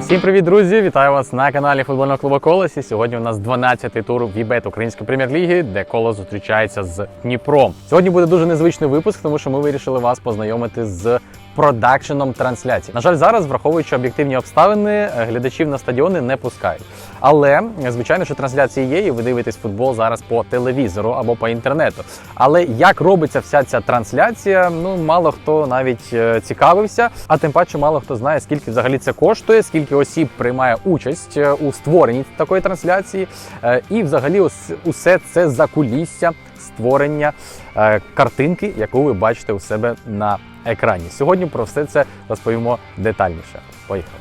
Всім привіт, друзі! Вітаю вас на каналі футбольного клубу Колос. І Сьогодні у нас 12-й тур Вібет Української прем'єр-ліги, де коло зустрічається з Дніпром. Сьогодні буде дуже незвичний випуск, тому що ми вирішили вас познайомити з продакшеном трансляцій. На жаль, зараз, враховуючи об'єктивні обставини, глядачів на стадіони не пускають. Але звичайно, що трансляції є, і ви дивитесь футбол зараз по телевізору або по інтернету. Але як робиться вся ця трансляція, ну мало хто навіть е, цікавився, а тим паче мало хто знає, скільки взагалі це коштує, скільки осіб приймає участь е, у створенні такої трансляції, е, і взагалі усе це закулісся створення е, картинки, яку ви бачите у себе на екрані. Сьогодні про все це розповімо детальніше. Поїхали.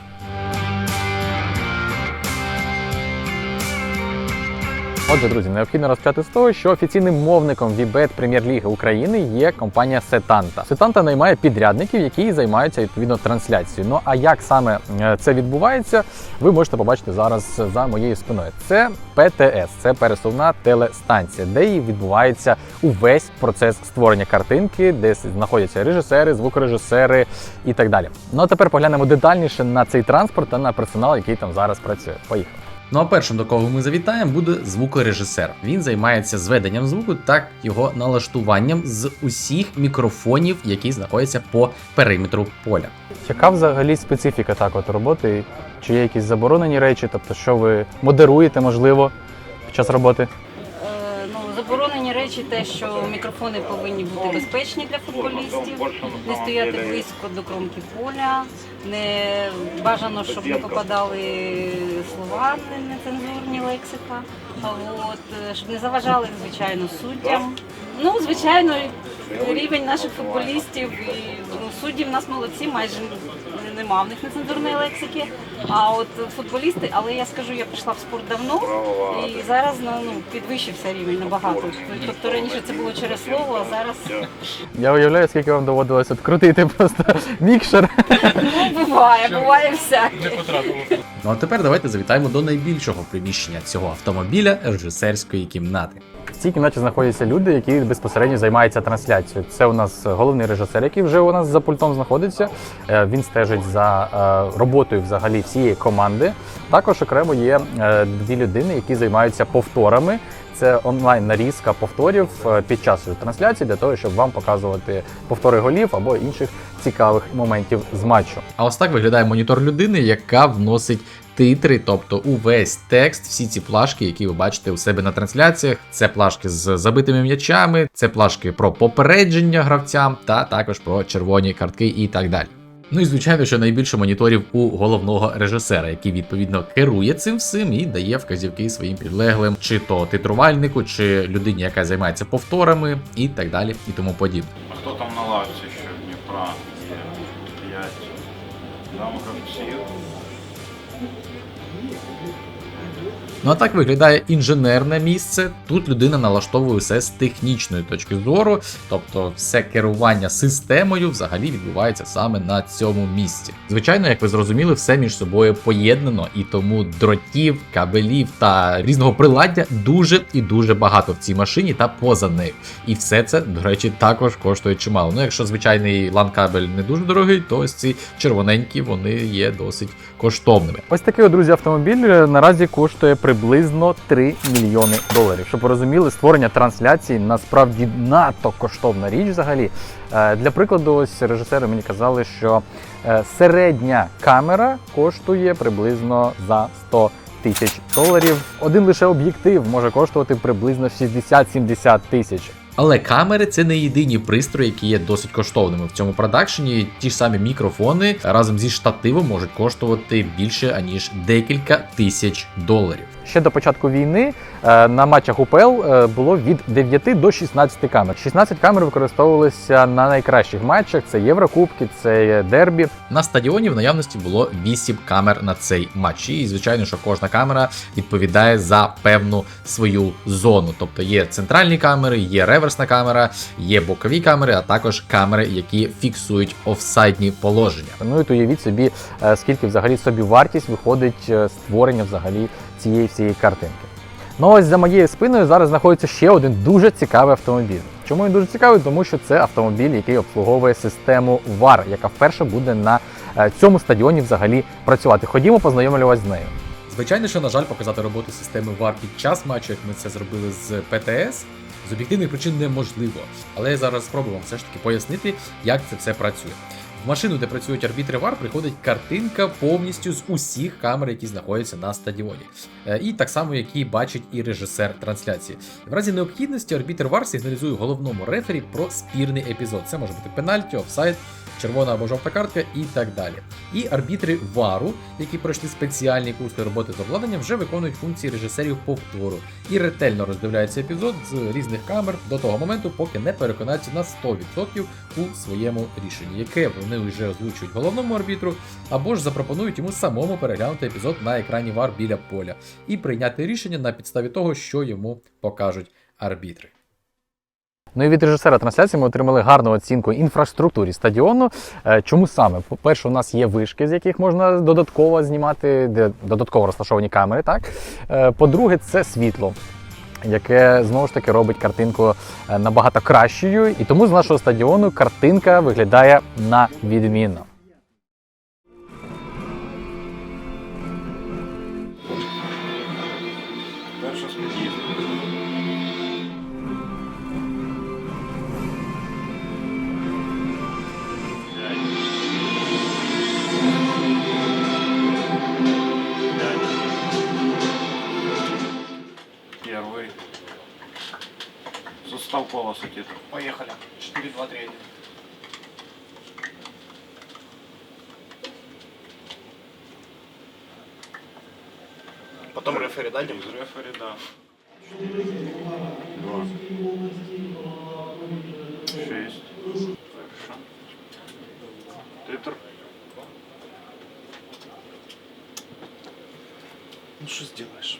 Отже, друзі, необхідно розпочати з того, що офіційним мовником Вібет Прем'єр-ліги України є компанія Сетанта. Сетанта наймає підрядників, які займаються відповідно трансляцією. Ну а як саме е, це відбувається, ви можете побачити зараз за моєю спиною. Це ПТС, це пересувна телестанція, де і відбувається увесь процес створення картинки, де знаходяться режисери, звукорежисери і так далі. Ну а тепер поглянемо детальніше на цей транспорт та на персонал, який там зараз працює. Поїхали. Ну а першим, до кого ми завітаємо, буде звукорежисер. Він займається зведенням звуку та його налаштуванням з усіх мікрофонів, які знаходяться по периметру поля. Яка взагалі специфіка так от роботи? Чи є якісь заборонені речі? Тобто, що ви модеруєте, можливо, під час роботи? Речі, те, що мікрофони повинні бути безпечні для футболістів, не стояти близько до кромки поля, не бажано, щоб не попадали слова не- нецензурні лексика. От е, щоб не заважали, звичайно, суддям. Ну, звичайно, рівень наших футболістів і ну, судді в нас молодці, майже не- нема в них нецензурної лексики. А от футболісти, але я скажу, я прийшла в спорт давно і зараз ну, ну, підвищився рівень набагато. Тобто раніше це було через слово, а зараз Я уявляю, скільки вам доводилось от крутити просто мікшер. ну, буває, буває всяке. Ну а тепер давайте завітаємо до найбільшого приміщення цього автомобіля режисерської кімнати. В цій кімнаті знаходяться люди, які безпосередньо займаються трансляцією. Це у нас головний режисер, який вже у нас за пультом знаходиться. Е, Він стежить за е, роботою взагалі всієї команди. Також окремо є е, дві людини, які займаються повторами. Це онлайн нарізка повторів е, під час трансляції для того, щоб вам показувати повтори голів або інших цікавих моментів з матчу. А ось так виглядає монітор людини, яка вносить титри, тобто увесь текст, всі ці плашки, які ви бачите у себе на трансляціях. Це плашки з забитими м'ячами, це плашки про попередження гравцям, та також про червоні картки і так далі. Ну і звичайно, що найбільше моніторів у головного режисера, який відповідно керує цим всім і дає вказівки своїм підлеглим, чи то титрувальнику, чи людині, яка займається повторами, і так далі, і тому подібне. А хто там на лавці Ну а так виглядає інженерне місце. Тут людина налаштовує все з технічної точки зору, тобто все керування системою взагалі відбувається саме на цьому місці. Звичайно, як ви зрозуміли, все між собою поєднано, і тому дротів, кабелів та різного приладдя дуже і дуже багато в цій машині та поза нею. І все це, до речі, також коштує чимало. Ну, якщо звичайний лан-кабель не дуже дорогий, то ось ці червоненькі вони є досить коштовними. Ось такий, друзі, автомобіль е, наразі коштує приблизно 3 мільйони доларів. Щоб ви розуміли, створення трансляції насправді надто коштовна річ взагалі. Е, Для прикладу, ось режисери мені казали, що е, середня камера коштує приблизно за 100 тисяч доларів. Один лише об'єктив може коштувати приблизно 60-70 тисяч. Але камери це не єдині пристрої, які є досить коштовними в цьому продакшені. Ті ж самі мікрофони разом зі штативом можуть коштувати більше аніж декілька тисяч доларів. Ще до початку війни е, на матчах УПЛ е, було від 9 до 16 камер. 16 камер використовувалися на найкращих матчах: це Єврокубки, це дербі. На стадіоні в наявності було 8 камер на цей матч. І звичайно, що кожна камера відповідає за певну свою зону. Тобто є центральні камери, є реверсна камера, є бокові камери, а також камери, які фіксують офсайдні положення. Ну і то уявіть собі, е, скільки взагалі собі вартість виходить створення взагалі цієї всієї картинки. Ну ось за моєю спиною зараз знаходиться ще один дуже цікавий автомобіль. Чому він дуже цікавий? Тому що це автомобіль, який обслуговує систему VAR, яка вперше буде на е, цьому стадіоні взагалі працювати. Ходімо, познайомлю з нею. Звичайно, що, на жаль, показати роботу системи VAR під час матчу, як ми це зробили з ПТС, з об'єктивних причин неможливо. Але я зараз спробую вам все ж таки пояснити, як це все працює. В машину, де працюють арбітри VAR, приходить картинка повністю з усіх камер, які знаходяться на стадіоні. Е, І так само, які бачить і режисер трансляції. В разі необхідності арбітр VAR сигналізує головному рефері про спірний епізод. Це може бути пенальті, офсайд, червона або жовта картка і так далі. І арбітри вару, які пройшли спеціальні курси роботи з обладнанням, вже виконують функції режисерів повтору і ретельно роздивляються епізод з різних камер до того моменту, поки не переконаються на 100% у своєму рішенні, яке вони вже озвучують головному арбітру, або ж запропонують йому самому переглянути епізод на екрані вар біля поля і прийняти рішення на підставі того, що йому покажуть арбітри. Ну і від режисера трансляції ми отримали гарну оцінку інфраструктурі стадіону. Е, Чому саме? По-перше, у нас є вишки, з яких можна додатково знімати, де додатково розташовані камери. Так Е, по-друге, це світло. Яке знову ж таки робить картинку е, набагато кращою, і тому з нашого стадіону картинка виглядає на відмінно. Первый. Состав полоса титр. Поехали. 4, 2, 3, 1. Потом рефери дадим. Рефери, да. Два. Шесть. Хорошо. Титр. Ну что сделаешь?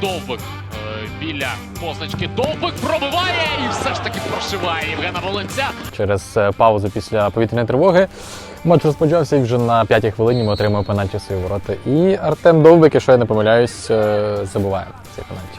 Довбик е, біля позначки. Довбик пробиває і все ж таки прошиває Євгена Волинця. Через е, паузу після повітряної тривоги матч розпочався і вже на п'ятій хвилині ми отримали пенальті свої ворота. І Артем Довбик, якщо я не помиляюсь, е, забиває цей пенальті.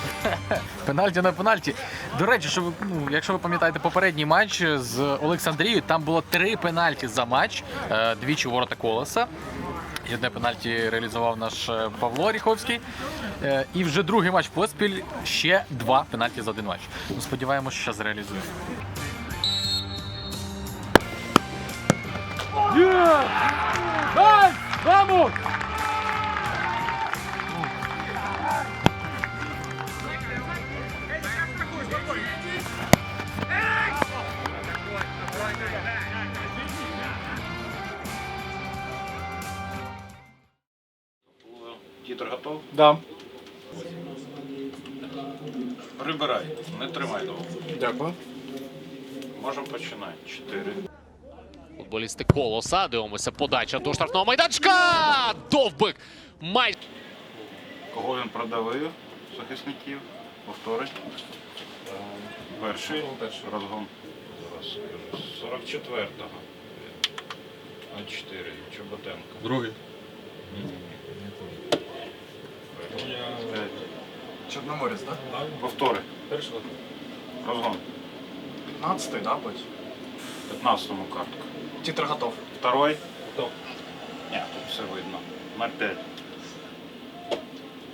Пенальті на пенальті. До речі, що ви, ну, якщо ви пам'ятаєте попередній матч з Олександрією, там було три пенальті за матч, е, двічі ворота колеса. І одне пенальті реалізував наш е, Павло Оріховський. Е, І вже другий матч поспіль ще два пенальті за один матч. Ну, сподіваємося, що зараз реалізуємо. Титр готов? Да. Прибирай, не тримай довго. Дякую. Можемо починати. Чотири. Футболісти колоса. Дивимося подача до штрафного майданчика. Довбик. Май... Кого він продавив? Захисників. Повтори. Перший розгон. Зараз 44-го. А4. Чоботенко. Другий. П'ять. Черноморец, да? Повтори. Разгон. 15 да, быть? 15-му картка. Титр готов. Второй. Готов. Ні, тут все видно. 0,5.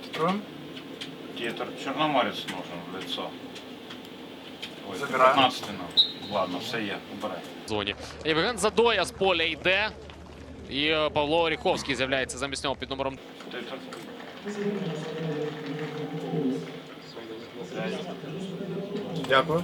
Титруем. Титр. Чорноморець нужен в лицо. Ой, Забираю. 15 нам. Ладно, все є. Убирай. зоні. Євген Задоя з поля йде. І е, Павло Оріховський з'являється замість нього під номером Титр. Дякую.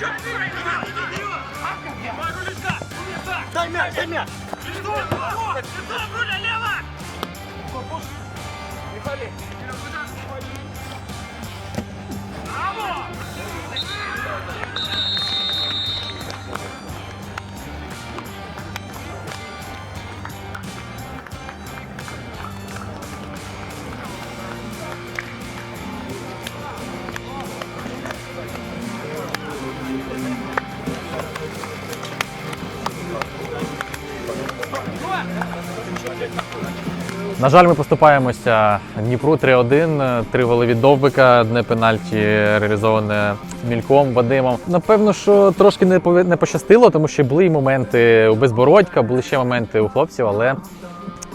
Два. На жаль, ми поступаємося Дніпру 3-1, три голи Довбика, одне пенальті реалізоване мільком Вадимом. Напевно, що трошки не не пощастило, тому що були й моменти у безбородька, були ще моменти у хлопців, але.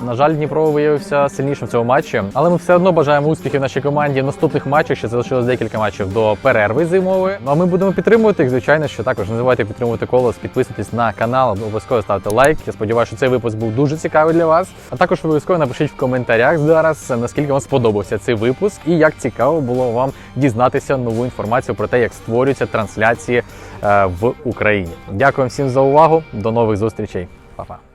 На жаль, Дніпро виявився сильнішим в цьому матчі, але ми все одно бажаємо успіхів нашій команді в наступних матчах. Ще залишилось декілька матчів до перерви зимової. Ну а ми будемо підтримувати їх. Звичайно, що також не забувайте підтримувати колос, підписуйтесь на канал, обов'язково ставте лайк. Я сподіваюся, що цей випуск був дуже цікавий для вас. А також обов'язково напишіть в коментарях зараз, наскільки вам сподобався цей випуск і як цікаво було вам дізнатися нову інформацію про те, як створюються трансляції е, в Україні. Дякую всім за увагу. До нових зустрічей. Па-па.